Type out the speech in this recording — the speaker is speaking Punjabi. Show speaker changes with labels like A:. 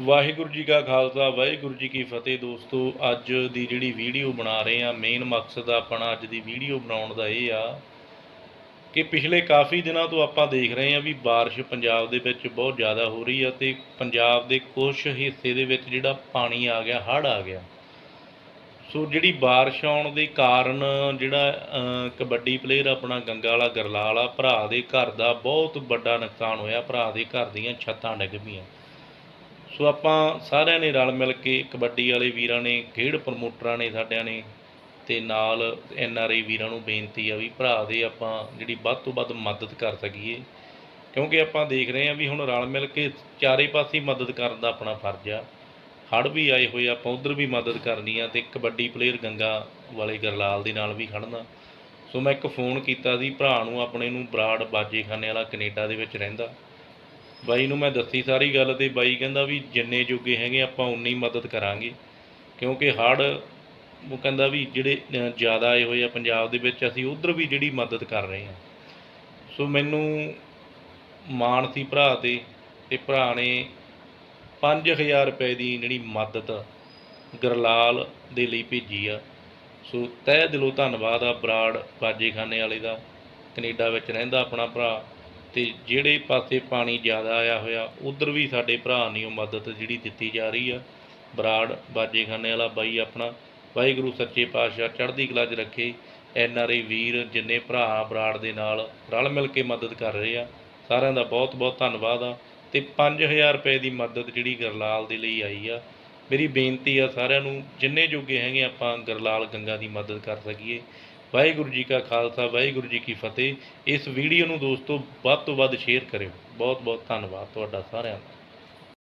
A: ਵਾਹਿਗੁਰੂ ਜੀ ਕਾ ਖਾਲਸਾ ਵਾਹਿਗੁਰੂ ਜੀ ਕੀ ਫਤਿਹ ਦੋਸਤੋ ਅੱਜ ਦੀ ਜਿਹੜੀ ਵੀਡੀਓ ਬਣਾ ਰਹੇ ਆ ਮੇਨ ਮਕਸਦ ਆਪਣਾ ਅੱਜ ਦੀ ਵੀਡੀਓ ਬਣਾਉਣ ਦਾ ਇਹ ਆ ਕਿ ਪਿਛਲੇ ਕਾਫੀ ਦਿਨਾਂ ਤੋਂ ਆਪਾਂ ਦੇਖ ਰਹੇ ਆ ਵੀ بارش ਪੰਜਾਬ ਦੇ ਵਿੱਚ ਬਹੁਤ ਜ਼ਿਆਦਾ ਹੋ ਰਹੀ ਆ ਤੇ ਪੰਜਾਬ ਦੇ ਕੁਝ ਹਿੱਸੇ ਦੇ ਵਿੱਚ ਜਿਹੜਾ ਪਾਣੀ ਆ ਗਿਆ ਹੜ੍ਹ ਆ ਗਿਆ ਸੋ ਜਿਹੜੀ بارش ਆਉਣ ਦੇ ਕਾਰਨ ਜਿਹੜਾ ਅਹ, ਕਬੱਡੀ ਪਲੇਅਰ ਆਪਣਾ ਗੰਗਾ ਵਾਲਾ ਗਰਲਾਲ ਆ ਭਰਾ ਦੇ ਘਰ ਦਾ ਬਹੁਤ ਵੱਡਾ ਨੁਕਸਾਨ ਹੋਇਆ ਭਰਾ ਦੇ ਘਰ ਦੀਆਂ ਛੱਤਾਂ ਡਿੱਗ ਪਈਆਂ ਸੋ ਆਪਾਂ ਸਾਰਿਆਂ ਨੇ ਰਲ ਮਿਲ ਕੇ ਕਬੱਡੀ ਵਾਲੇ ਵੀਰਾਂ ਨੇ, ਖੇਡ ਪ੍ਰਮੋਟਰਾਂ ਨੇ ਸਾਡਿਆਂ ਨੇ ਤੇ ਨਾਲ ਐਨ ਆਰ ਆਈ ਵੀਰਾਂ ਨੂੰ ਬੇਨਤੀ ਆ ਵੀ ਭਰਾ ਦੇ ਆਪਾਂ ਜਿਹੜੀ ਵੱਧ ਤੋਂ ਵੱਧ ਮਦਦ ਕਰ ਸਕੀਏ। ਕਿਉਂਕਿ ਆਪਾਂ ਦੇਖ ਰਹੇ ਹਾਂ ਵੀ ਹੁਣ ਰਲ ਮਿਲ ਕੇ ਚਾਰੇ ਪਾਸੇ ਮਦਦ ਕਰਨ ਦਾ ਆਪਣਾ ਫਰਜ਼ ਆ। ਹੜ੍ਹ ਵੀ ਆਏ ਹੋਏ ਆਪਾਂ ਉਧਰ ਵੀ ਮਦਦ ਕਰਨੀ ਆ ਤੇ ਕਬੱਡੀ ਪਲੇਅਰ ਗੰਗਾ ਵਾਲੇ ਗਰਲਾਲ ਦੇ ਨਾਲ ਵੀ ਖੜਨਾ। ਸੋ ਮੈਂ ਇੱਕ ਫੋਨ ਕੀਤਾ ਸੀ, ਭਰਾ ਨੂੰ ਆਪਣੇ ਨੂੰ ਬਰਾੜ ਬਾਜੇਖਾਨੇ ਵਾਲਾ ਕੈਨੇਡਾ ਦੇ ਵਿੱਚ ਰਹਿੰਦਾ। ਬਾਈ ਨੂੰ ਮੈਂ ਦੱਸੀ ਸਾਰੀ ਗੱਲ ਤੇ ਬਾਈ ਕਹਿੰਦਾ ਵੀ ਜਿੰਨੇ ਜੋਗੇ ਹੈਗੇ ਆਪਾਂ ਉਨੀ ਮਦਦ ਕਰਾਂਗੇ। ਕਿਉਂਕਿ ਹੜ੍ਹ ਉਹ ਕਹਿੰਦਾ ਵੀ ਜਿਹੜੇ ਜ਼ਿਆਦਾ ਆਏ ਹੋਏ ਆ ਪੰਜਾਬ ਦੇ ਵਿੱਚ, ਅਸੀਂ ਉਧਰ ਵੀ ਜਿਹੜੀ ਮਦਦ ਕਰ ਰਹੇ ਹਾਂ। ਸੋ ਮੈਨੂੰ ਮਾਣ ਸੀ ਭਰਾ ਤੇ ਤੇ ਭਰਾ ਨੇ 5000 ਰੁਪਏ ਦੀ ਜਿਹੜੀ ਮਦਦ ਗਰਲਾਲ ਦੇ ਲਈ ਭੇਜੀ ਆ। ਸੋ ਤਹਿ ਦਿਲੋਂ ਧੰਨਵਾਦ ਆ ਬਰਾੜ ਬਾਜੇਖਾਨੇ ਵਾਲੇ ਦਾ। ਕੈਨੇਡਾ ਵਿੱਚ ਰਹਿੰਦਾ ਆਪਣਾ ਭਰਾ। ਤੇ ਜਿਹੜੇ ਪਾਸੇ ਪਾਣੀ ਜ਼ਿਆਦਾ ਆਇਆ ਹੋਇਆ, ਉਧਰ ਵੀ ਸਾਡੇ ਭਰਾ ਨੇ ਉਹ ਮਦਦ ਜਿਹੜੀ ਦਿੱਤੀ ਜਾ ਰਹੀ ਆ। ਬਰਾੜ, ਬਾਜੇਖਾਨੇ ਵਾਲਾ ਬਾਈ ਆਪਣਾ, ਵਾਹਿਗੁਰੂ ਸੱਚੇ ਪਾਤਸ਼ਾਹ ਚੜ੍ਹਦੀ ਕਲਾ 'ਚ ਰੱਖੇ। ਐਨ ਆਰ ਆਈ ਵੀਰ ਜਿੰਨੇ ਭਰਾ ਬਰਾੜ ਦੇ ਨਾਲ ਰਲ ਮਿਲ ਕੇ ਮਦਦ ਕਰ ਰਹੇ ਆ, ਸਾਰਿਆਂ ਦਾ ਬਹੁਤ ਬਹੁਤ ਧੰਨਵਾਦ ਆ। ਤੇ 5000 ਰੁਪਏ ਦੀ ਮਦਦ ਜਿਹੜੀ ਗਰਲਾਲ ਦੇ ਲਈ ਆਈ ਆ। ਮੇਰੀ ਬੇਨਤੀ ਆ ਸਾਰਿਆਂ ਨੂੰ, ਜਿੰਨੇ ਜੋਗੇ ਹੈਗੇ ਆਪਾਂ ਗਰਲਾਲ ਗੰਗਾ ਦੀ ਮਦਦ ਕਰ ਸਕੀਏ। ਵਾਹਿਗੁਰੂ ਜੀ ਕਾ ਖਾਲਸਾ, ਵਾਹਿਗੁਰੂ ਜੀ ਕੀ ਫਤਿਹ। ਇਸ ਵੀਡੀਓ ਨੂੰ ਦੋਸਤੋ ਵੱਧ ਤੋਂ ਵੱਧ ਸ਼ੇਅਰ ਕਰਿਓ। ਬਹੁਤ ਬਹੁਤ ਧੰਨਵਾਦ ਤੁਹਾਡਾ ਸਾਰਿਆਂ ਦਾ।